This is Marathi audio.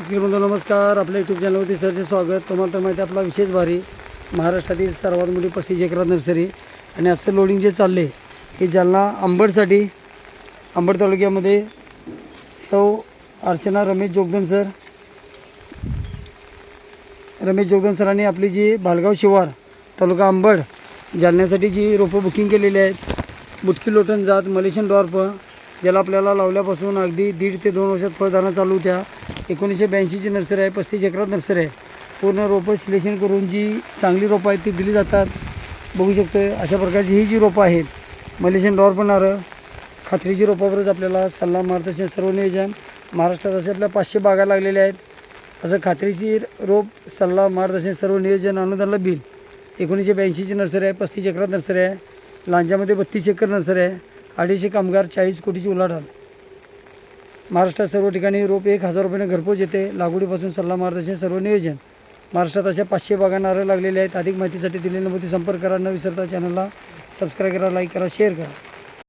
शेतकरी बंधू नमस्कार. आपल्या यूट्यूब चॅनलवरती सरचे स्वागत. तुम्हाला तर माहिती आहे आपला विशेष भारी महाराष्ट्रातील सर्वात मोठी पस्तीस एकरात नर्सरी आणि असं लोडिंग जे चालले हे जालना आंबडसाठी आंबड तालुक्यामध्ये सौ अर्चना रमेश जोगदन सर रमेश जोगदन सरांनी आपली जी भालगाव शिवार तालुका आंबड जालण्यासाठी जी रोपं बुकिंग केलेली आहेत बुटकी लोटन जात मलेशियन डॉर्प ज्याला आपल्याला लावल्यापासून अगदी दीड ते दोन वर्षात फळधारणा चालू होत्या एकोणीसशे ब्याऐंशीची नर्सरी आहे पस्तीस एकरात नर्सरी आहे. पूर्ण रोपं सिलेक्शन करून जी चांगली रोपं आहेत ती दिली जातात. बघू शकतो अशा प्रकारची ही जी रोपं आहेत मलेशियन डॉर पणारं खात्रीची रोपावरच आपल्याला सल्ला मार्गदर्शन सर्व नियोजन महाराष्ट्रात असे आपल्या पाचशे बागा लागलेल्या आहेत. असं खात्रीशीर रोप सल्ला मार्गदर्शन सर्व नियोजन अनुदानला बिल. एकोणीसशे ब्याऐंशीची नर्सरी आहे पस्तीस एकरात नर्सरी आहे. लांजामध्ये बत्तीस एकर नर्सरी आहे. अडीचशे कामगार चाळीस कोटीची उलाढाल. महाराष्ट्रात सर्व ठिकाणी रोप एक हजार रुपयाने घरपोच येते. लागवडीपासून सल्ला मार्गदर्शन सर्व नियोजन. महाराष्ट्रात अशा पाचशे बागा नारळ लागलेले आहेत. अधिक माहितीसाठी दिलेल्या नंबरती संपर्क करा. न विसरता चॅनलला सबस्क्राईब करा लाईक करा शेअर करा.